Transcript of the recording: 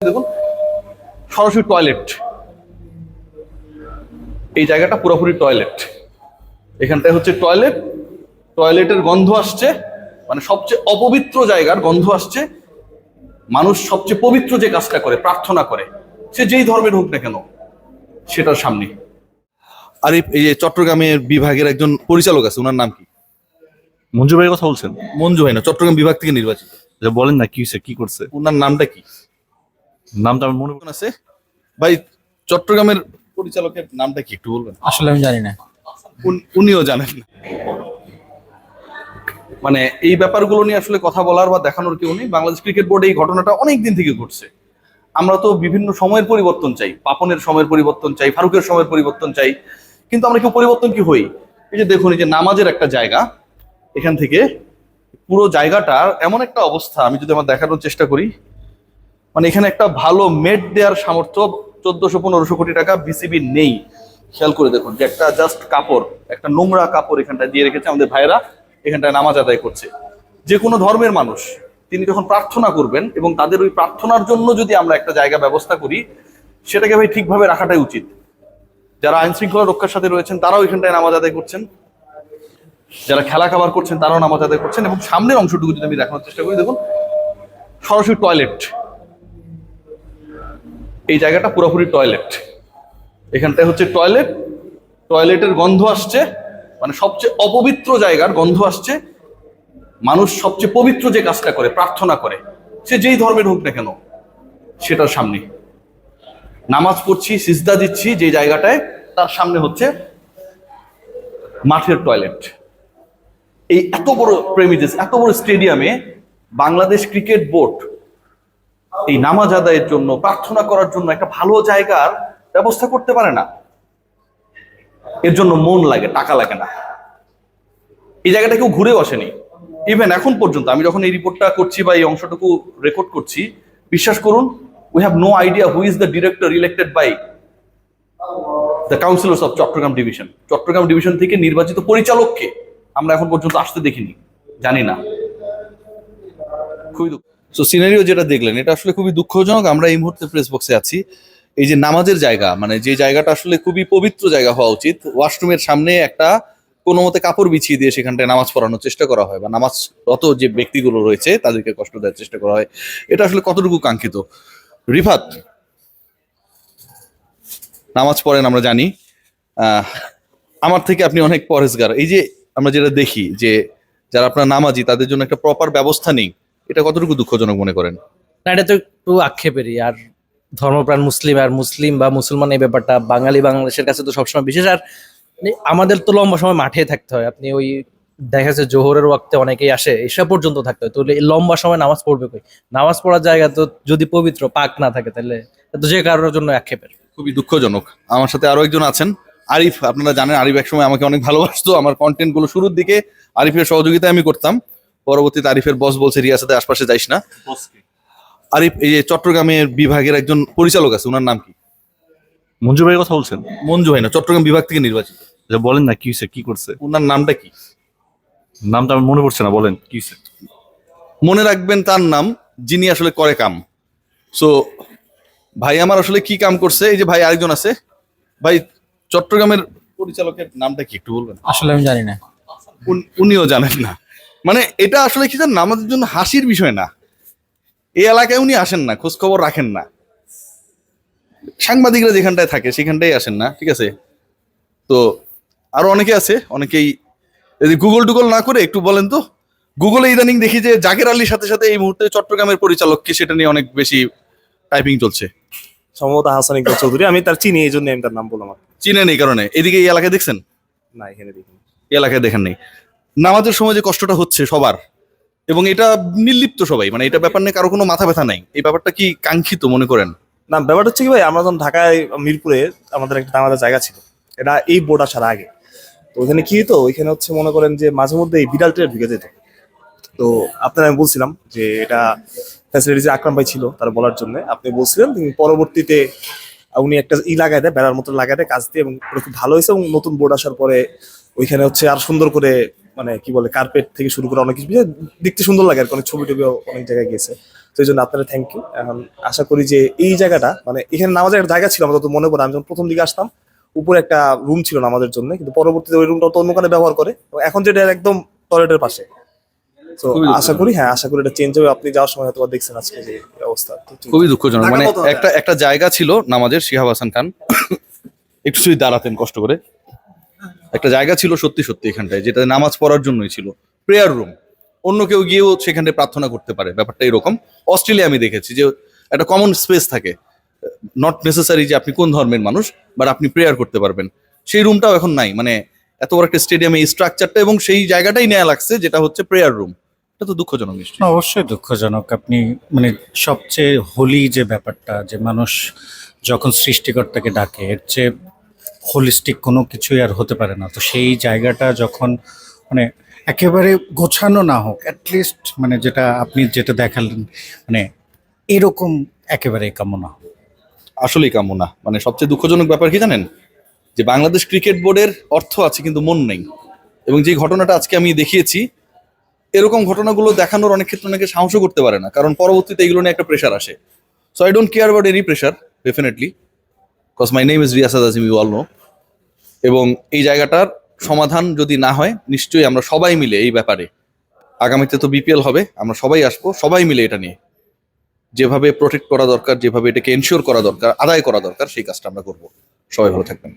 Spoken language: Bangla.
দেখুন সরাসরি টয়লেট এই জায়গাটা পুরোপুরি টয়লেট এখানটায় হচ্ছে টয়লেট টয়লেটের গন্ধ আসছে মানে সবচেয়ে অপবিত্র জায়গার গন্ধ আসছে। মানুষ সবচেয়ে পবিত্র যে কাজটা করে প্রার্থনা করে সে যেই ধর্মের হোক না কেন সেটার সামনে। আর এই- যে চট্টগ্রামের বিভাগের একজন পরিচালক আছে ওনার নাম কি? মঞ্জু ভাইয়ের কথা বলছেন? মঞ্জু হয় না চট্টগ্রাম বিভাগ থেকে নির্বাচিত। বলেন না কি কি করছে? ওনার নামটা কি? নামটা আমার মনে আছে? ভাই চট্টগ্রামের পরিচালকের নামটা কি একটু বলবেন? আসলে আমি জানি না। উনিও জানেন না। মানে এই ব্যাপারগুলো নিয়ে আসলে কথা বলার বা দেখানোর কেউ নেই। বাংলাদেশ ক্রিকেট বোর্ডে এই ঘটনাটা অনেক দিন থেকে ঘটছে। আমরা তো বিভিন্ন সময়ের পরিবর্তন চাই। পাপনের সময়ের পরিবর্তন চাই ফারুকের সময়ের পরিবর্তন চাই। কিন্তু আমরা কেউ পরিবর্তন কি হই? এই যে দেখুন এই যে নামাজের একটা জায়গা এখান থেকে পুরো জায়গাটার এমন একটা অবস্থা আমি যদি আমার দেখানোর চেষ্টা করি মানে এখানে একটা ভালো মেড দেওয়ার সামর্থ্য, চোদ্দশো, পনেরোশো কোটি টাকা বিসিবি নেই। খেয়াল করে দেখুন যে একটা জাস্ট কাপড়, একটা নোংরা কাপড় এখানটায় দিয়ে রেখেছে আমাদের ভাইয়েরা, এখানটায় নামাজ আদায় করছে। যে কোনো ধর্মের মানুষ, তিনি যখন প্রার্থনা করবেন এবং তাদের ওই প্রার্থনার জন্য যদি আমরা একটা জায়গা ব্যবস্থা করি, সেটাকে ভাই ঠিকভাবে রাখাটাই উচিত। যারা আইন শৃঙ্খলা রক্ষার সাথে রয়েছেন, তারাও এখানটায় নামাজ আদায় করছেন। যারা খেলা খাবার করছেন, তারাও নামাজ আদায় করছেন এবং সামনের অংশটুকু যদি আমি দেখানোর চেষ্টা করি, দেখুন, সরাসরি টয়লেট এই জায়গাটা পুরোপুরি টয়লেট এখানটায় হচ্ছে টয়লেট টয়লেটের গন্ধ আসছে মানে সবচেয়ে অপবিত্র জায়গার গন্ধ আসছে। মানুষ সবচেয়ে পবিত্র যে কাজটা করে, প্রার্থনা করে, সে যেই ধর্মের হোক না কেন, সেটার সামনে। নামাজ পড়ছি, সিজদা দিচ্ছি যে জায়গাটায়, তার সামনে হচ্ছে মাঠের টয়লেট এই এত বড় প্রেমিজেস এত বড় স্টেডিয়ামে বাংলাদেশ ক্রিকেট বোর্ড এই নামাজ আদায়ের জন্য, প্রার্থনা করার জন্য একটা ভালো জায়গার ব্যবস্থা করতে পারে না। এর জন্য মন লাগে, টাকা লাগে না। এই জায়গাটা কেউ ঘুরেও আসেনি ইভেন এখন পর্যন্ত, আমি যখন এই রিপোর্টটা করছি বা এই অংশটুকু রেকর্ড করছি, বিশ্বাস করুন we have no idea who is the director elected by the councillors of Chattogram division Chattogram division থেকে নির্বাচিত পরিচালককে আমরা এখন পর্যন্ত আসতে দেখিনি। জানি না। খুবই দুঃখ। সো সিনারিও যেটা দেখলেন, এটা আসলে খুবই দুঃখজনক। আমরা এই মুহূর্তে প্রেস বক্সে আছি। এই যে নামাজের জায়গা মানে যে জায়গাটা আসলে খুবই পবিত্র জায়গা হওয়া উচিত ওয়াশরুমের সামনে একটা কোনো মতে কাপড় বিছিয়ে দিয়ে সেখানটায় নামাজ পড়ানোর চেষ্টা করা হয় বা নামাজরত যে ব্যক্তিগুলো রয়েছে, তাদেরকে কষ্ট দেওয়ার চেষ্টা করা হয়। এটা আসলে কতটুকু কাঙ্ক্ষিত? রিফাত, নামাজ পড়েন আমরা জানি। আমার থেকে আপনি অনেক পরেজগার এই যে আমরা যেটা দেখি যে যারা আপনার নামাজি, তাদের জন্য একটা প্রপার ব্যবস্থা নেই। এটা কতটুকু দুঃখজনক মনে করেন? না এটা তো একটু আক্ষেপেরই। আর ধর্মপ্রাণ মুসলিম আর মুসলিম বা মুসলমান এই ব্যাপারটা বাঙালি বাংলাদেশের কাছে তো সবসময় বিশেষ। আর মানে আমাদের তো লম্বা সময় মাঠে থাকতে হয়। আপনি ওই দেখা যাচ্ছে জোহরের ওয়াক্তে অনেকেই আসে এসব পর্যন্ত থাকতে হয়। তাহলে লম্বা সময় নামাজ পড়বে কই? নামাজ পড়ার জায়গা তো যদি পবিত্র পাক না থাকে তাহলে তো যে কারোর জন্য আক্ষেপের। খুবই দুঃখজনক। আমার সাথে আরও একজন আছেন আরিফ। আপনারা জানেন আরিফ একসময় আমাকে অনেক ভালোবাসতো। আমার কন্টেন্টগুলো শুরুর দিকে আরিফের সহযোগিতা আমি করতাম। পরবর্তীতে আরিফের বস বলছে রিয়াসাতে আশপাশে যাইস না। আরিফ এই যে চট্টগ্রামের বিভাগের একজন পরিচালক আছে ওনার নাম কি? মঞ্জু ভাইয়ের কথা বলছেন? মঞ্জু ভাই না চট্টগ্রাম বিভাগ থেকে নির্বাচিত। যে বলেন না কি হয়েছে কি করছে? ওনার নামটা কি? নামটা আমার মনে পড়ছে না বলেন কি হয়েছে? মনে রাখবেন তার নাম যিনি আসলে করে কাম। সো ভাই আমার আসলে কি কাম করছে এই যে ভাই আরেকজন আছে। ভাই চট্টগ্রামের পরিচালকের নামটা কি একটু বলবেন? আসলে আমি জানি না। উন- উনিও জানেন না। মানে এটা আসলে কি জানেন আমাদের জন্য হাসির বিষয় না। এই এলাকায় উনি আসেন না খোঁজ খবর রাখেন না। সাংবাদিকরা যেখানটায় থাকে সেখানটাই আসেন না ঠিক আছে? তো আরও অনেকে আছে অনেকেই যদি গুগল টুগল না করে একটু বলেন তো? গুগলে ইদানিং দেখি যে জাকের আলীর সাথে সাথে এই মুহূর্তে চট্টগ্রামের পরিচালককে সেটা নিয়ে অনেক বেশি টাইপিং চলছে। সম্ভবত হাসান ইকবাল চৌধুরী আমি তার চিনি এই জন্য আমি তার নাম বললাম। চিনেন এই কারণে। এদিকে এই এলাকায় দেখছেন? না এখানে দেখিনি এই এলাকায় দেখেন নেই। নামাজের সময় যে কষ্টটা হচ্ছে সবার, এবং এটা নির্লিপ্ত সবাই মানে এটা ব্যাপার নিয়ে কারও কোনো মাথা ব্যথা নাই। এই ব্যাপারটা কি কাঙ্ক্ষিত মনে করেন? না, ব্যাপারটা হচ্ছে কি ভাই, আমরা যখন ঢাকায়, মিরপুরে আমাদের একটা আমাদের জায়গা ছিল, এটা এই বোর্ড আসার আগে। তো ওইখানে কি হতো ওইখানে হচ্ছে মনে করেন যে মাঝে মধ্যে এই বিড়াল ট্রেন ঢুকে যেত। তো আপনার আমি বলছিলাম যে এটা ফ্যাসিলিটি আকরাম ভাই ছিল তার বলার জন্য। আপনি বলছিলেন, তিনি পরবর্তীতে উনি একটা ই লাগাই দেয় বেড়ার মতো লাগাই দেয় কাজ দিয়ে, এবং খুব ভালো হয়েছে, এবং নতুন বোর্ড আসার পরে ওইখানে হচ্ছে আর সুন্দর করে মানে কি বলে কার্পেট থেকে শুরু করে অনেক কিছু দেখতে সুন্দর লাগে আর অনেক ছবি টবিও অনেক জায়গায় গেছে তো এই জন্য আপনারা থ্যাংক ইউ এখন আশা করি যে এই জায়গাটা মানে এখানে নামাজের একটা জায়গা ছিল আমাদের তো মনে পড়ে আমি যখন প্রথম দিকে আসতাম উপরে একটা রুম ছিল না আমাদের জন্য কিন্তু পরবর্তীতে ওই রুমটা তো অন্য কানে ব্যবহার করে। এখন যেটা একদম টয়লেটের পাশে। তো আশা করি হ্যাঁ আশা করি এটা চেঞ্জ হবে। আপনি যাওয়ার সময় হয়তো দেখছেন আজকে যে অবস্থা। খুবই দুঃখজনক। মানে একটা একটা জায়গা ছিল নামাজের শিহাব হাসান খান। একটু যদি দাঁড়াতেন কষ্ট করে। একটা জায়গা ছিল সত্যি সত্যি এখানটায় যেটা নামাজ পড়ার জন্যই ছিল। প্রেয়ার রুম অন্য কেউ গিয়েও সেখানে প্রার্থনা করতে পারে, ব্যাপারটা এরকম। অস্ট্রেলিয়া আমি দেখেছি যে একটা কমন স্পেস থাকে। নট নেসেসারি যে আপনি কোন ধর্মের মানুষ বাট আপনি প্রেয়ার করতে পারবেন। সেই রুমটাও এখন নাই মানে এত বড় একটা স্টেডিয়ামে এই স্ট্রাকচারটা এবং সেই জায়গাটাই নেওয়া লাগছে, যেটা হচ্ছে প্রেয়ার রুম এটা তো দুঃখজনক নিশ্চয়ই। অবশ্যই দুঃখজনক। আপনি মানে সবচেয়ে হোলি যে ব্যাপারটা, যে মানুষ যখন সৃষ্টিকর্তাকে ডাকে, এর চেয়ে হোলিস্টিক কোনো কিছুই আর হতে পারে না। তো সেই জায়গাটা যখন মানে একেবারে গোছানো না হোক অ্যাটলিস্ট মানে যেটা আপনি যেটা দেখালেন মানে এরকম একেবারে কামনা। আসলেই কামনা। মানে সবচেয়ে দুঃখজনক ব্যাপার কি জানেন? যে বাংলাদেশ ক্রিকেট বোর্ডের অর্থ আছে কিন্তু মন নেই। এবং যে ঘটনাটা আজকে আমি দেখিয়েছি, এরকম ঘটনাগুলো দেখানোর অনেক ক্ষেত্রে অনেকে সাহসও করতে পারে না, কারণ পরবর্তীতে এগুলো নিয়ে একটা প্রেশার আসে। So I don't care about any pressure definitely cause my name is Riasad Azim you all know এবং এই জায়গাটার সমাধান যদি না হয়, নিশ্চয়ই আমরা সবাই মিলে এই ব্যাপারে, আগামীতে তো বিপিএল হবে, আমরা সবাই আসব, সবাই মিলে এটা নিয়ে। যেভাবে প্রোটেক্ট করা দরকার, যেভাবে এটাকে এনশিওর করা দরকার, আদায় করা দরকার, সেই কাজটা আমরা করব। সবাই ভালো থাকবেন।